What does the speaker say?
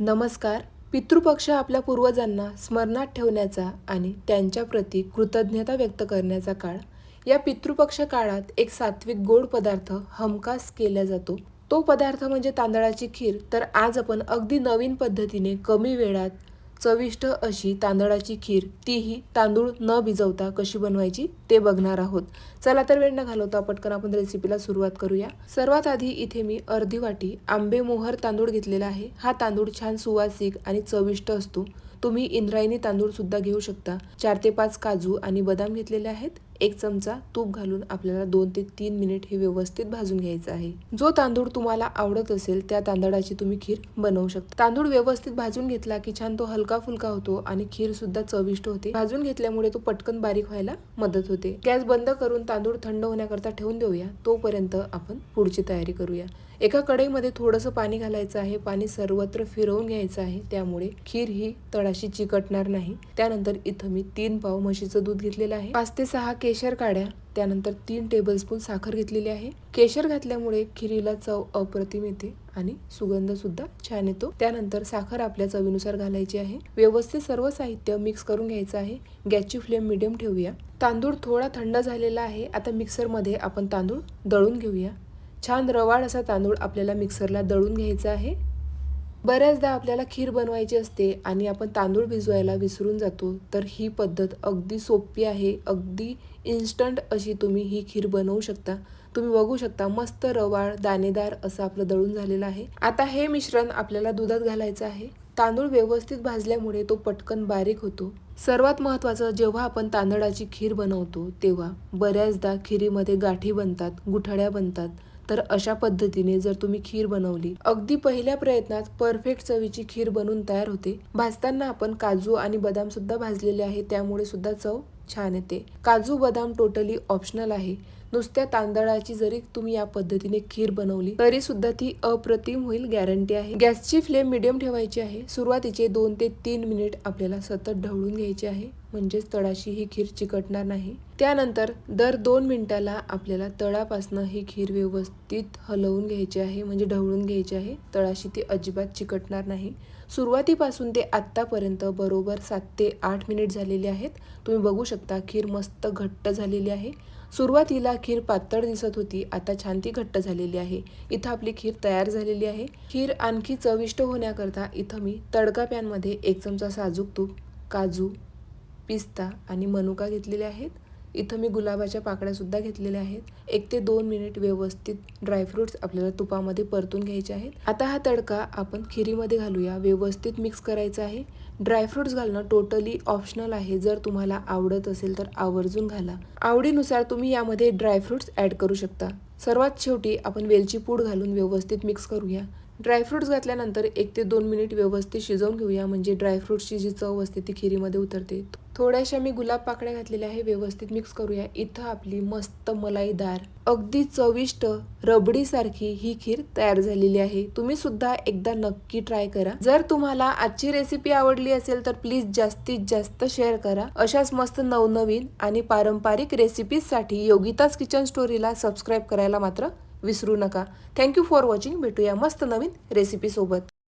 नमस्कार. पितृपक्ष आपल्या पूर्वजांना स्मरणात ठेवण्याचा आणि त्यांच्याप्रती कृतज्ञता व्यक्त करण्याचा काळ. या पितृपक्ष काळात एक सात्विक गोड पदार्थ हमखास केला जातो. तो पदार्थ म्हणजे तांदळाची खीर. तर आज आपण अगदी नवीन पद्धतीने कमी वेळात चविष्ट अशी तांदळाची खीर तीही तांदूळ न भिजवता कशी बनवायची ते बघणार आहोत. चला तर वेळ न घालवता पटकन आपण रेसिपीला सुरुवात करूया. सर्वात आधी इथे मी अर्धी वाटी आंबे मोहर तांदूळ घेतलेला आहे. हा तांदूळ छान सुवासिक आणि चविष्ट असतो. तुम्ही इंद्रायणी तांदूळ सुद्धा घेऊ शकता. चार ते पाच काजू आणि बदाम घेतलेले आहेत. एक चमचा तूप घालून आपल्याला दोन ते तीन मिनिट हे व्यवस्थित भाजून घ्यायचं आहे. जो तांदूळ तुम्हाला आवडत असेल त्या तांदळाची तुम्ही खीर बनवू शकता. तांदूळ व्यवस्थित भाजून घेतला की छान तो हलका फुलका होतो आणि खीर सुद्धा चविष्ट होते. भाजून घेतल्यामुळे तो पटकन बारीक व्हायला मदत होते. गॅस बंद करून तांदूळ थंड होण्याकरता ठेवून देऊया. तोपर्यंत आपण पुढची तयारी करूया. एका कढईमध्ये थोडंसं पाणी घालायचं आहे. पाणी सर्वत्र फिरवून घ्यायचं आहे. त्यामुळे खीर ही तळाशी चिकटणार नाही. त्यानंतर इथं मी तीन पाव म्हशीचं दूध घेतलेलं आहे. पाच ते सहा केशर काड्या त्यानंतर तीन टेबलस्पून साखर घेतलेली आहे. केशर घातल्यामुळे खिरीला चव अप्रतिम येते आणि सुगंध सुद्धा छान येतो. त्यानंतर साखर आपल्या चवीनुसार घालायची आहे. व्यवस्थित सर्व साहित्य मिक्स करून घ्यायचं आहे. गॅसची फ्लेम मिडियम ठेवूया. तांदूळ थोडा थंड झालेला आहे. आता मिक्सरमध्ये आपण तांदूळ दळून घेऊया. छान रवाळ असा तांदूळ आपल्याला मिक्सरला दळून घ्यायचा आहे. बऱ्याचदा आपल्याला खीर बनवायची असते आणि आपण तांदूळ भिजवायला विसरून जातो तर ही पद्धत अगदी सोपी आहे. अगदी इन्स्टंट अशी तुम्ही ही खीर बनवू शकता. तुम्ही बघू शकता मस्त रवाळ दाणेदार असं आपलं दळून झालेलं आहे. आता हे मिश्रण आपल्याला दुधात घालायचं आहे. तांदूळ व्यवस्थित भाजल्यामुळे तो पटकन बारीक होतो. सर्वात महत्त्वाचं जेव्हा आपण तांदळाची खीर बनवतो तेव्हा बऱ्याचदा खिरीमध्ये गाठी बनतात गुठळ्या बनतात. तर अशा पद्धतीने जर तुम्ही खीर बनवली अगदी पहिल्या प्रयत्नात परफेक्ट चवीची खीर बनून तयार होते. भाजताना आपण काजू आणि बदाम सुद्धा भाजलेले आहे त्यामुळे सुद्धा चव छान येते. काजू बदाम टोटली ऑप्शनल आहे. नुसत्या तांदळाची जरी तुम्ही या पद्धतीने खीर बनवली तरी सुद्धा ती अप्रतिम होईल गॅरंटी आहे. गॅसची फ्लेम मिडियम ठेवायची आहे. सुरुवातीचे दोन ते तीन मिनिट आपल्याला सतत ढवळून घ्यायचे आहे. म्हणजेच तळाशी ही खीर चिकटणार नाही. त्यानंतर दर दोन मिनिटाला आपल्याला तळापासनं ही खीर व्यवस्थित हलवून घ्यायची आहे म्हणजे ढवळून घ्यायची आहे. तळाशी ती अजिबात चिकटणार नाही. सुरुवातीपासून ते आत्तापर्यंत बरोबर सात ते आठ मिनिट झालेले आहेत. तुम्ही बघू शकता खीर मस्त घट्ट झालेली आहे. सुरुवातीला खीर पातळ दिसत होती आता छान ती घट्ट झालेली आहे. इथं आपली खीर तयार झालेली आहे. खीर आणखी चविष्ट होण्याकरता इथं मी तडका पॅनमध्ये एक चमचा साजूक तूप काजू पिस्ता आणि मनुका घेतलेले आहेत. इथं मी गुलाबाच्या पाकळ्यासुद्धा घेतलेल्या आहेत. एक ते दोन मिनिट व्यवस्थित ड्रायफ्रुट्स आपल्याला तुपामध्ये परतून घ्यायचे आहेत. आता हा तडका आपण खिरीमध्ये घालूया. व्यवस्थित मिक्स करायचा आहे. ड्रायफ्रुट्स घालणं टोटली ऑप्शनल आहे. जर तुम्हाला आवडत असेल तर आवर्जून घाला. आवडीनुसार तुम्ही यामध्ये ड्रायफ्रुट्स ॲड करू शकता. सर्वात शेवटी आपण वेलची पूड घालून व्यवस्थित मिक्स करूया. ड्रायफ्रुट्स घातल्यानंतर एक ते दोन मिनिट व्यवस्थित शिजवून घेऊया. म्हणजे ड्रायफ्रुट्सची जी चव असते ती खिरीमध्ये उतरते. थोड्याशा मी गुलाब पाकळ्या घातलेल्या आहे व्यवस्थित मिक्स करूया. इथं आपली मस्त मलाईदार अगदी चविष्ट रबडीसारखी ही खीर तयार झालेली आहे. तुम्ही सुद्धा एकदा नक्की ट्राय करा. जर तुम्हाला आजची रेसिपी आवडली असेल तर प्लीज जास्तीत जास्त शेअर करा. अशाच मस्त नवनवीन आणि पारंपरिक रेसिपीजसाठी योगिताज किचन स्टोरीला सबस्क्राईब करायला मात्र विसरू नका. थँक्यू फॉर वॉचिंग भेटूया मस्त नवीन रेसिपीसोबत